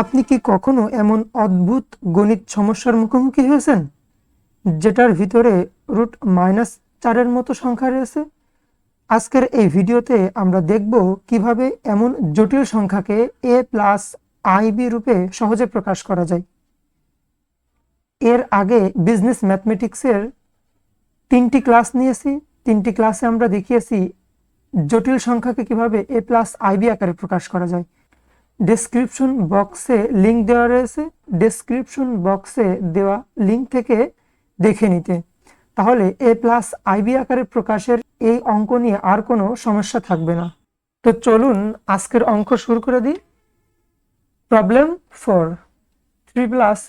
আপনি কি কখনো এমন অদ্ভুত গণিত সমস্যার মুখোমুখি হয়েছেন? যেটার ভিতরে রুট মাইনাস চারের মতো সংখ্যা রয়েছে? আজকের এই ভিডিওতে আমরা দেখব কীভাবে এমন জটিল সংখ্যাকে এ প্লাস আইবি রূপে সহজে প্রকাশ করা যায়। এর আগে বিজনেস ম্যাথমেটিক্সের তিনটি ক্লাস নিয়েছি। তিনটি ক্লাসে আমরা দেখিয়েছি জটিল সংখ্যাকে কীভাবে এ প্লাস আইবি আকারে প্রকাশ করা যায়। ডেসক্রিপশন বক্সে লিংক দেওয়া রয়েছে। ডেসক্রিপশন বক্সে দেওয়া লিংক থেকে দেখে নিতে। তাহলে এ প্লাস আইবি আকারে প্রকাশের এই অঙ্ক নিয়ে আর কোনো সমস্যা থাকবে না। তো চলুন আজকের অঙ্ক শুরু করে দিই। Problem four three plus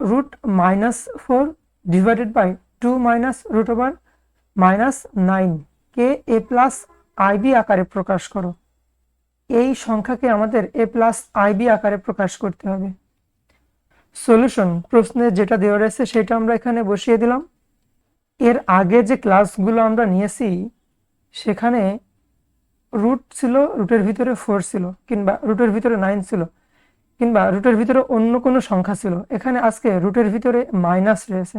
root minus four divided by two minus root over minus nine K A plus IB আকারে প্রকাশ করো। এই সংখ্যাকে আমাদের এ প্লাস আইবি আকারে প্রকাশ করতে হবে। সলিউশন প্রশ্নে যেটা দেওয়া রয়েছে সেটা আমরা এখানে বসিয়ে দিলাম। এর আগে যে ক্লাসগুলো আমরা নিয়েছি, সেখানে রুট ছিল, রুটের ভিতরে ফোর ছিল, কিংবা রুটের ভিতরে নাইন ছিল, কিংবা রুটের ভিতরে অন্য কোনো সংখ্যা ছিল। এখানে আজকে রুটের ভিতরে মাইনাস রয়েছে।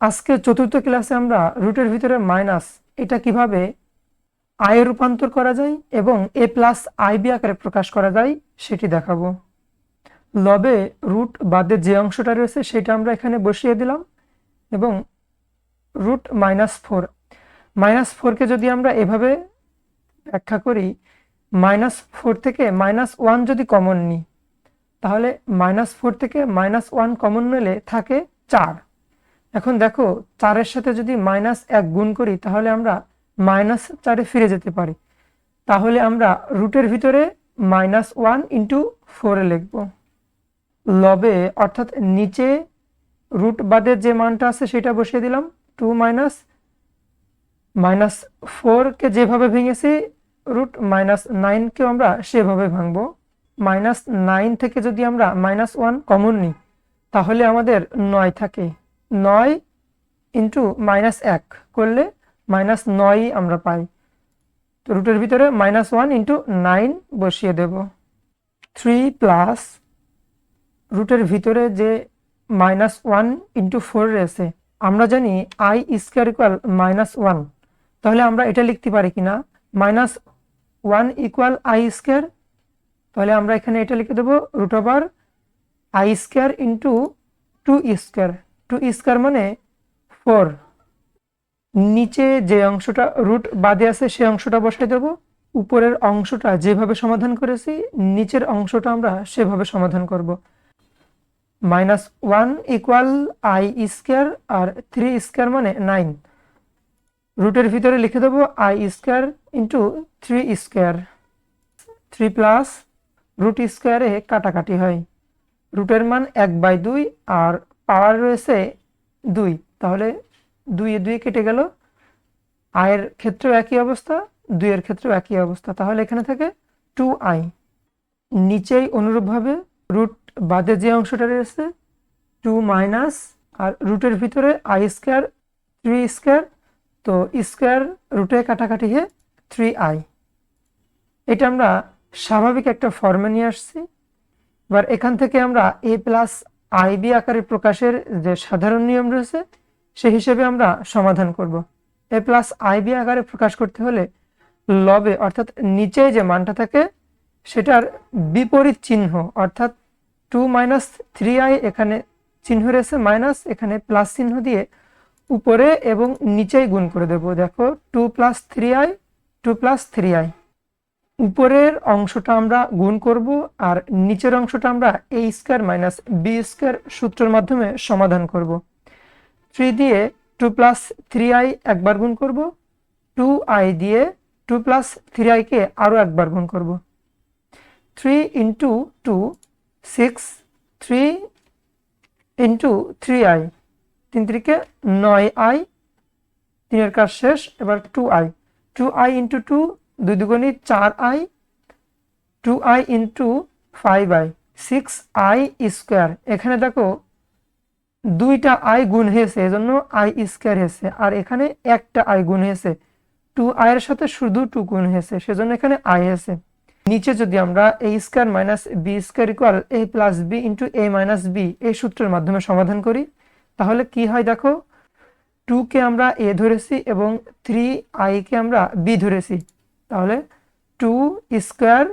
আজকে চতুর্থ ক্লাসে আমরা রুটের ভিতরে মাইনাস এটা কীভাবে আয়ে রূপান্তর করা যায় এবং এ প্লাস আইবি আকারে প্রকাশ করা যায়, সেটি দেখাবো। লবে রুট বাদে যে অংশটা রয়েছে সেটা আমরা এখানে বসিয়ে দিলাম এবং রুট মাইনাস ফোর। মাইনাস ফোরকে যদি আমরা এভাবে ব্যাখ্যা করি, মাইনাস ফোর থেকে মাইনাস ওয়ান যদি কমন নিই, তাহলে মাইনাস ফোর থেকে মাইনাস ওয়ান কমন নিলে থাকে চার। এখন দেখো, চারের সাথে যদি মাইনাস এক গুণ করি, তাহলে আমরা মাইনাস চারে ফিরে যেতে পারি। তাহলে আমরা রুটের ভিতরে মাইনাস ওয়ান ইন্টু ফোরে লিখব। লবে অর্থাৎ নিচে রুট বাদের যে মানটা আছে সেটা বসিয়ে দিলাম। টু মাইনাস মাইনাস ফোরকে যেভাবে ভেঙেছি রুট মাইনাস নাইনকেও আমরা সেভাবে ভাঙব। মাইনাস নাইন থেকে যদি আমরা মাইনাস ওয়ান কমন নিই, তাহলে আমাদের নয় থাকে। নয় ইন্টু মাইনাস এক করলে মাইনাস নয়ই আমরা পাই। তো রুটের ভিতরে মাইনাস ওয়ান ইন্টু নাইন বসিয়ে দেব। থ্রি প্লাস রুটের ভিতরে যে মাইনাস ওয়ান ইন্টু ফোর রয়েছে, আমরা জানি I square equal minus one তাহলে আমরা এটা লিখতে পারি কিনা minus one equal I square তাহলে আমরা এখানে এটা লিখে দেবো root over I square into two square two square মানে ফোর নিচে যে অংশটা, রুট বাদে আছে সেই অংশটা বসাই দেব। উপরের অংশটা যেভাবে সমাধান করেছি, নিচের অংশটা আমরা সেভাবে সমাধান করব। Minus one equal I square R three square মানে নাইন। রুটের ভিতরে লিখে দেবো I square into three square. Three plus root স্কোয়ারে কাটাকাটি হয়। রুটের মান এক বাই দুই আর পাওয়ার রয়েছে দুই। তাহলে দুই দুই কেটে গেল। আয়ের ক্ষেত্রেও একই অবস্থা, দুইয়ের ক্ষেত্রেও একই অবস্থা। তাহলে এখানে থাকে টু আই নিচেই অনুরূপভাবে রুট বাদে যে অংশটা রয়েছে টু মাইনাস আর রুটের ভিতরে আই স্কোয়ার থ্রি স্কোয়ার তো স্কোয়ার রুটে কাটাকাটি হয়ে থ্রি আই এটা আমরা স্বাভাবিক একটা ফর্মে নিয়ে আসছি। এবার এখান থেকে আমরা এ প্লাস আইবি আকারে প্রকাশের যে সাধারণ নিয়ম রয়েছে সে হিসেবে আমরা সমাধান করব। এ প্লাস আইবি আকারে প্রকাশ করতে হলে লবে, অর্থাৎ নিচে যে মানটা থাকে, সেটার বিপরীত চিহ্ন, অর্থাৎ টু মাইনাস থ্রি আই এখানে চিহ্ন রয়েছে মাইনাস এখানে প্লাস চিহ্ন দিয়ে উপরে এবং নিচেই গুণ করে দেব। দেখো two plus three I two plus three I উপরের অংশটা আমরা গুণ করব আর নিচের অংশটা আমরা A square minus B square সূত্রের মাধ্যমে সমাধান করব। থ্রি দিয়ে টু প্লাস থ্রি আই একবার গুণ করব। টু আই দিয়ে টু প্লাস থ্রি আইকে আরও একবার গুণ করব। Three into two six three into three I তিন তিরিকে নয় আই তিনের কাজ শেষ, এবার two I two I into two দুই দুগুণি চার I two I into five I six I square এখানে দেখো দুইটা আই গুণ হয়েছে, এজন্য আই স্কোয়ার হয়েছে। আর এখানে একটা আই গুণ হয়েছে। টু আয়ের সাথে শুধু টু গুণ হয়েছে, সেজন্য এখানে আই হয়েছে। নিচে যদি আমরা A square minus B square equal A plus B into A minus B এই সূত্রের মাধ্যমে সমাধান করি, তাহলে কি হয় দেখো? টুকে আমরা এ ধরেছি এবং থ্রি আইকে আমরা বি ধরেছি। তাহলে two square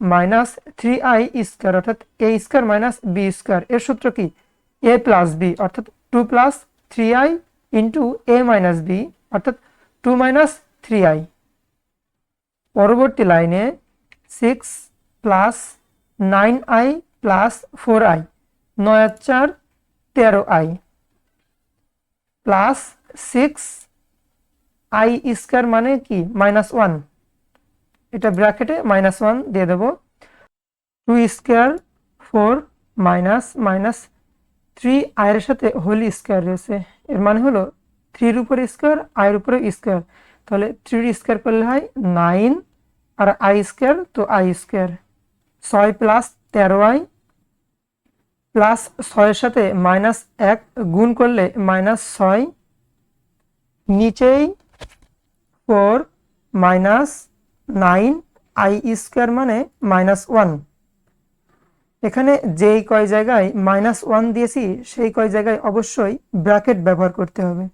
minus three I square, অর্থাৎ A square minus B square, এর সূত্র কি? এ প্লাস বি অর্থাৎ two plus three I into A minus B অর্থাৎ টু মাইনাস থ্রি আই পরবর্তী লাইনে six plus nine I plus four I নয় চার, তেরো I plus six I square মানে কি? মাইনাস ওয়ান এটা ব্র্যাকেটে মাইনাস ওয়ান দিয়ে দেবো। Two square four minus minus three আয়ের সাথে হোলি স্কোয়ার রয়েছে। এর মানে হলো থ্রির উপরে স্কোয়ার, আয়ের উপরে স্কোয়ার। তাহলে থ্রির স্কোয়ার করলে হয় নাইন আর আই স্কোয়ার, তো আই স্কোয়ার। ছয় প্লাস তেরো আই প্লাস ছয়ের সাথে মাইনাস এক গুণ করলে মাইনাস ছয়। নিচেই four minus nine, I square মানে মাইনাস ওয়ান। এখানে যেই কয় জায়গায় মাইনাস ওয়ান দিয়েছি, সেই কয় জায়গায় অবশ্যই ব্র্যাকেট ব্যবহার করতে হবে।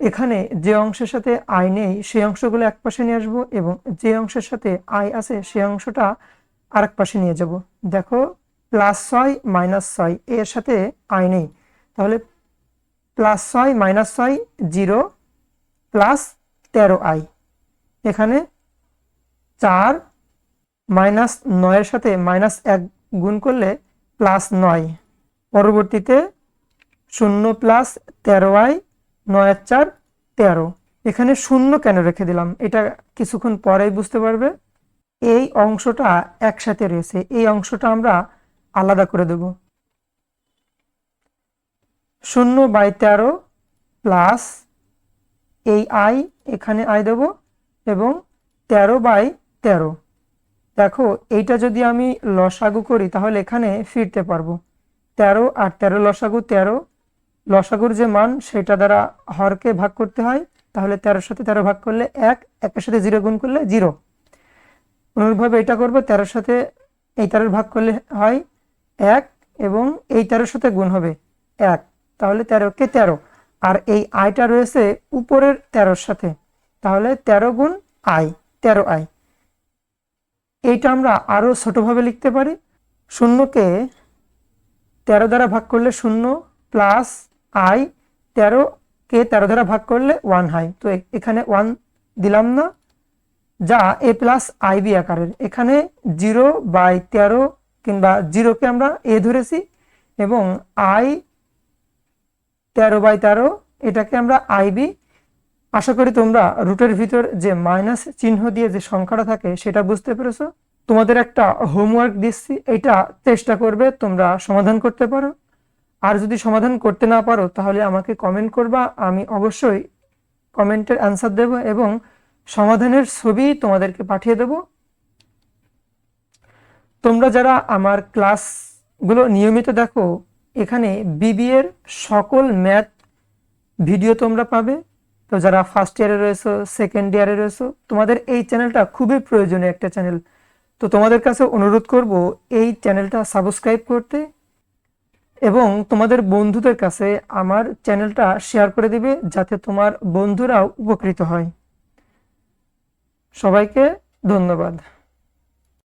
এখানে যে অংশের সাথে আই নেই, সেই অংশগুলো এক পাশে নিয়ে আসব এবং যে অংশের সাথে আই আছে সেই অংশটা আরেক পাশে নিয়ে যাব। দেখো প্লাস ছয় মাইনাস ছয়, এর সাথে আই নেই। তাহলে প্লাস ছয় মাইনাস ছয় জিরো প্লাস তেরো আই এখানে চার মাইনাস নয়ের সাথে মাইনাস এক গুণ করলে প্লাস নয়। পরবর্তীতে শূন্য প্লাস তেরো আই নয় চার, তেরো। এখানে শূন্য কেন রেখে দিলাম? এটা কিছুক্ষণ পরেই বুঝতে পারবে। এই অংশটা একসাথে রয়েছে। এই অংশটা আমরা আলাদা করে দেব। শূন্য বাই তেরো প্লাস এই আই এখানে আই দেব এবং তেরো বাই তেরো। দেখো, এইটা যদি আমি লসাগু করি, তাহলে এখানে ফিরতে পারব। তেরো আর তেরো লসাগু তেরো। লসাগুর যে মান, সেটা দ্বারা হরকে ভাগ করতে হয়। তাহলে তেরোর সাথে তেরো ভাগ করলে এক, একের সাথে জিরো গুণ করলে জিরো। অনুরূপভাবে এটা করব, তেরোর সাথে এই তেরোর ভাগ করলে হয় এক এবং এই তেরোর সাথে গুণ হবে এক। তাহলে তেরোকে তেরো। আর এই আয়টা রয়েছে উপরের তেরোর সাথে। তাহলে তেরো গুণ আয়, তেরো আই এইটা আমরা আরও ছোটোভাবে লিখতে পারি। শূন্যকে তেরো দ্বারা ভাগ করলে শূন্য প্লাস আই তেরো কে তেরো দ্বারা ভাগ করলে ওয়ান হাই। তো এখানে ওয়ান দিলাম না, যা এ প্লাস আই বি আকারের। এখানে জিরো বাই তেরো কিংবা জিরোকে আমরা এ ধরেছি এবং আই তেরো বাই তেরো, এটাকে আমরা আইবি আশা করি তোমরা রুটের ভিতর যে মাইনাস চিহ্ন দিয়ে যে সংখ্যাটা থাকে সেটা বুঝতে পেরেছ। তোমাদের একটা হোমওয়ার্ক দিচ্ছি, এটা চেষ্টা করবে তোমরা সমাধান করতে পারো। আর যদি সমাধান করতে না পারো, তাহলে আমাকে কমেন্ট করবা, আমি অবশ্যই কমেন্টের অ্যান্সার দেব এবং সমাধানের ছবি তোমাদেরকে পাঠিয়ে দেব। তোমরা যারা আমার ক্লাসগুলো নিয়মিত দেখো, এখানে বিবিএর সকল ম্যাথ ভিডিও তোমরা পাবে। তো যারা ফার্স্ট ইয়ারে রয়েছো সেকেন্ড ইয়ারে রয়েছো, তোমাদের এই চ্যানেলটা খুবই প্রয়োজনীয় একটা চ্যানেল তো তোমাদের কাছে অনুরোধ করব, এই চ্যানেলটা সাবস্ক্রাইব করতে এবং তোমাদের বন্ধুদের কাছে আমার চ্যানেলটা শেয়ার করে দিবে, যাতে তোমার বন্ধুরাও উপকৃত হয়। সবাইকে ধন্যবাদ।